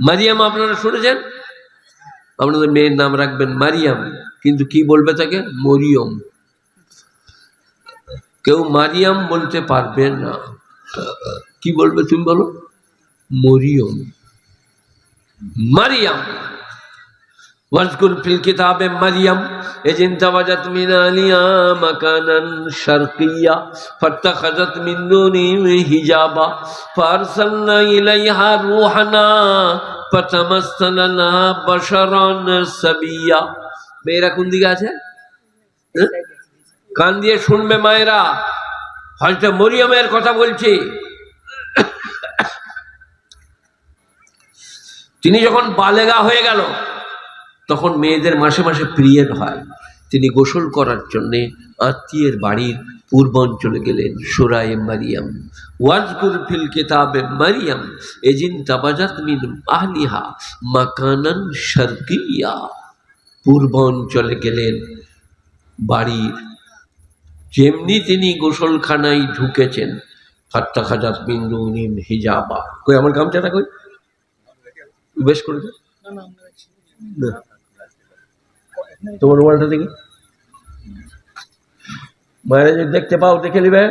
মারিয়াম, আপনারা শুনেছেন? আপনাদের মেয়ের নাম রাখবেন মারিয়াম, কিন্তু কি বলবে তাকে? মরিয়ম। কেউ মারিয়াম বলতে পারবে না। কি বলবে তুমি বলো? মরিয়ম। মারিয়াম। ওয়াজকুর ফিল কিতাবে মারিয়াম এজিন তাওয়াজাত মিন আলিয়া মাকানান শারকিয়া ফাতাখাজাত মিন দুনি হিজাবা ফারসালনা ইলাইহা রুহানা ফাতামাসসালনা বাশারান সাবিয়া মেয়েরা কোন দিকে আছে? হ্যাঁ? কান দিয়ে শুনবে মায়েরা। হয়তো মরিয়মের কথা বলছি। তিনি যখন বালেগা হয়ে গেল তখন মেয়েদের মাসে মাসে পিরিয়ড হয়। তিনি গোসল করার জন্যে আত্মীয়ের বাড়ির পূর্বাঞ্চলে গেলেন সোরায়ে মারিয়াম। ওয়াজকুর ফিল কেতাবে মারিয়াম এজিন তাবাজাত মিন আহলিহা মাকানান শারকিয়া। পূর্বাঞ্চলে গেলেন বাড়ির। যেমনি তিনি গোসলখানায় ঢুকেছেন ফাত্তা খাজাত বিন্দু নিম হিজাবা। কই আমার গামছাটা কই? বেশ করে। না। তোমার রুমালটা দেখি মায়েরা যদি দেখতে পাও, দেখে নিবে।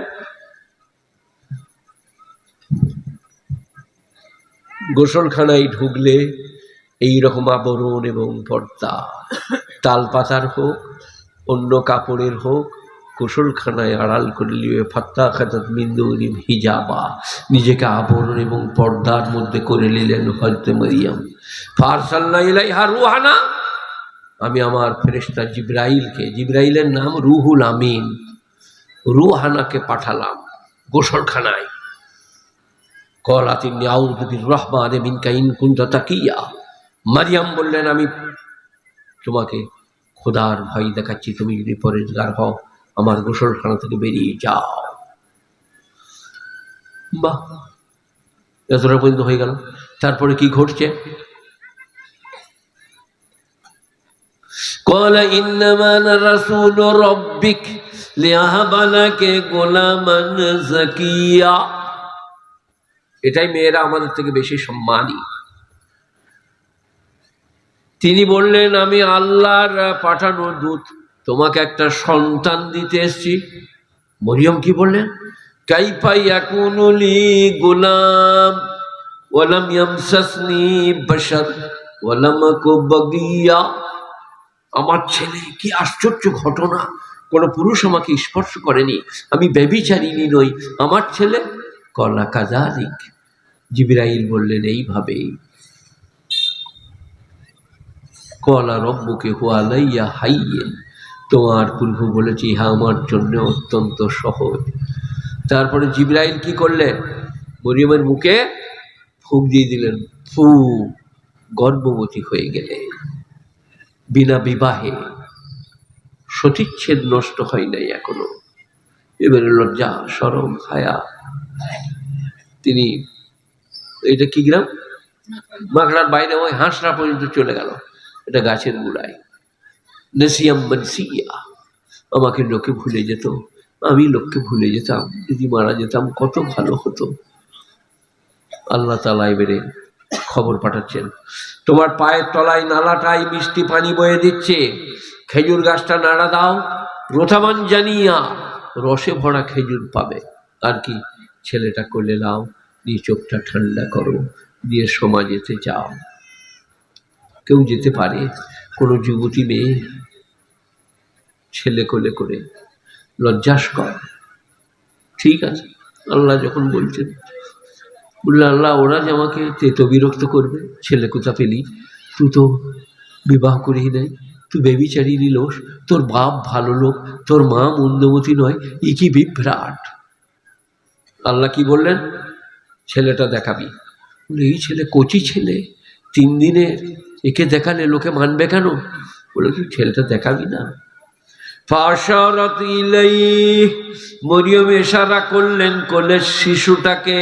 গোসলখানায় ঢুকলে এই রকম আবরণ এবং পর্দা। তাল পাতার হোক, অন্য কাপড়ের হোক, গোসলখানায় আড়াল করে নিয়ে ফাত্তা খাতাত মিন্দুরিম হিজাবা। নিজেকে আবরণ এবং পর্দার মধ্যে করে নিলেন হজরত মরিয়াম। ফারসাল্লা ইলাইহা রুহানা। আমি আমার ফেরেশতা জিব্রাইলকে, জিব্রাইলের নাম রুহুল আমিন, রুহানাকে পাঠালাম গোসলখানায়। কলা তিনি আউদ্দির রহমান মিনকা তাকিয়া। মারিয়াম বললেন, আমি তোমাকে খোদার ভয় দেখাচ্ছি, তুমি যদি পরেজগার হও, আমার গোসলখানা থেকে বেরিয়ে যাও। বাহ! এতটা পর্যন্ত হয়ে গেল। তারপরে কি ঘটছে? قال إنما أنا رسول ربك لأهب لك غلاما زكيا এটাই মেয়েরা আমাদের থেকে বেশি সম্মানী তিনি বললেন আমি আল্লাহর পাঠানো দূত তোমাকে একটা সন্তান দিতে এসছি মরিয়ম কি বললেন কাইফা ইয়াকুনুলি গুলাম ওয়ালাম ইয়ামসাসনি বাশার ওয়ালাম আকু বাগিয়া আমার ছেলে, কি আশ্চর্য ঘটনা। কোনো পুরুষ আমাকে স্পর্শ করেনি। আমি ব্যবিচারিণী নই। আমার ছেলে? কলা কাজালিক জিবিরাইল বললেন, এইভাবেই। কলা রব্বুকে হুয়ালাইয়া হাইয়েন তোমার প্রভু বলেছে, ইহা আমার জন্য অত্যন্ত সহজ। তারপরে জিব্রাইল কি করলেন? মরিয়মের মুখে ফুক দিয়ে দিলেন। ফু, গর্ভবতী হয়ে গেলে বিনা বিবাহে সতীচ্ছেদ নষ্ট হয় নাই এখনও। এবারে লজ্জা সরম হায়া তিনি, এটা কি গ্রাম? মাকড়ার বাইরে ওই হাঁসরা পর্যন্ত চলে গেল। এটা গাছের গুড়ায়। নসিয়াম আমাকে লোকে ভুলে যেত, আমি লোককে ভুলে যেতাম, যদি মারা যেতাম কত ভালো হতো। আল্লাহ তালা এবারে খবর পাঠাচ্ছেন। তোমার পায়ের তলায় নালাটাই মিষ্টি পানি বয়ে দিচ্ছে। খেজুর গাছটা নাড়া দাও রোথামান জানিয়া রসে ভরা খেজুর পাবে। আর কি? ছেলেটা কোলে নাও দিয়ে চোখটা ঠান্ডা করো, দিয়ে সমাজেতে যাও। কেউ যেতে পারে, কোনো যুবতী মেয়ে। ছেলে কোলে করে লজ্জাস কর ঠিক আছে, আল্লাহ যখন বলছেন বললে, আল্লাহ, ওরা যে আমাকে তেতো বিরক্ত করবে, ছেলে কোথা পেলি? তুই তো বিবাহ করিস নাই, তুই বেবিচারি নিলোস তোর বাপ ভালো লোক, তোর মা মন্দমতি নয় ই কি বিভ্রাট? আল্লাহ কি বললেন? ছেলেটা দেখাবি। বলে এই ছেলে কচি ছেলে, তিন দিনের, একে দেখালে লোকে মানবে কেন? বলে তুই ছেলেটা দেখাবি না। মরিয়ম ইশারা করলেন কোলের শিশুটাকে।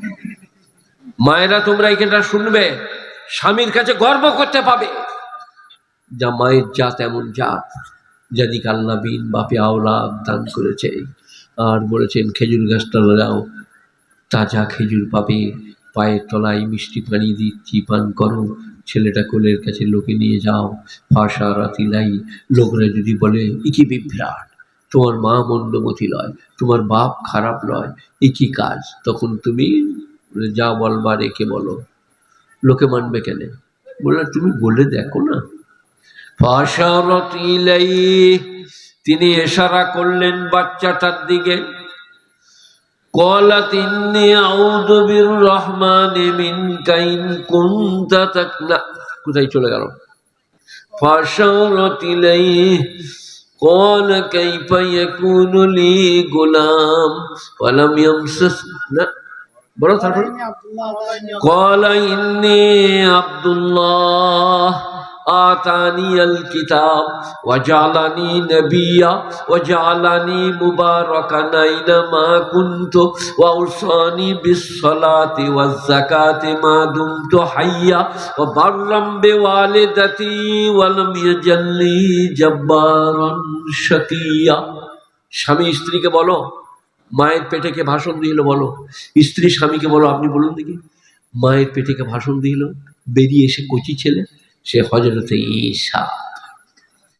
মায়েরা তোমরা এখানটা শুনবে, স্বামীর কাছে গর্ব করতে পাবে। যা মায়ের জাত এমন জাত যাদিকে আল্লাহ বিন বাপে আওলাদ দান করেছে। আর বলেছেন, খেজুর গাছটা লাগাও, তাজা খেজুর পাবে, পায়ের তলায় মিষ্টি পানি দিচ্ছি পান করো, ছেলেটা কোলের কাছে লোকে নিয়ে যাও ভাষা রাতিলাই লোকরা যদি বলে ইকি বিভ্রাট, তোমার মা মন্দমতি লয়, তোমার বাপ খারাপ লয়, এ কি কাজ? তখন তুমি যা বলবার একে বলো লোকে মানবে কেন বললাম তুমি বলে দেখো না ফাশারাত ইলাইহি তিনি ইশারা করলেন বাচ্চাটার দিকে قالت إني أعوذ بالرحمن منك إن كنت تكنا কোথায় চলে গেল فأشارت إليه قال كيف يكون لي غلام ولم يمسس না বলো তারপরে قال إني عبد الله آتاني الكتاب وجعلني نبيا وجعلني مباركا أينما كنت وأوصاني بالصلاة والزكاة ما دمت حيا وبرا بوالدتي ولم يجلني جبارا شقيا স্বামী স্ত্রীকে বলো মায়ের পেটে কে ভাষণ দিল বলো। স্ত্রী স্বামীকে বলো, আপনি বলুন দেখি। মায়ের পেটে কে ভাষণ দিল। বেরিয়ে এসে কচি ছেলে, সে হজরতে ঈশা।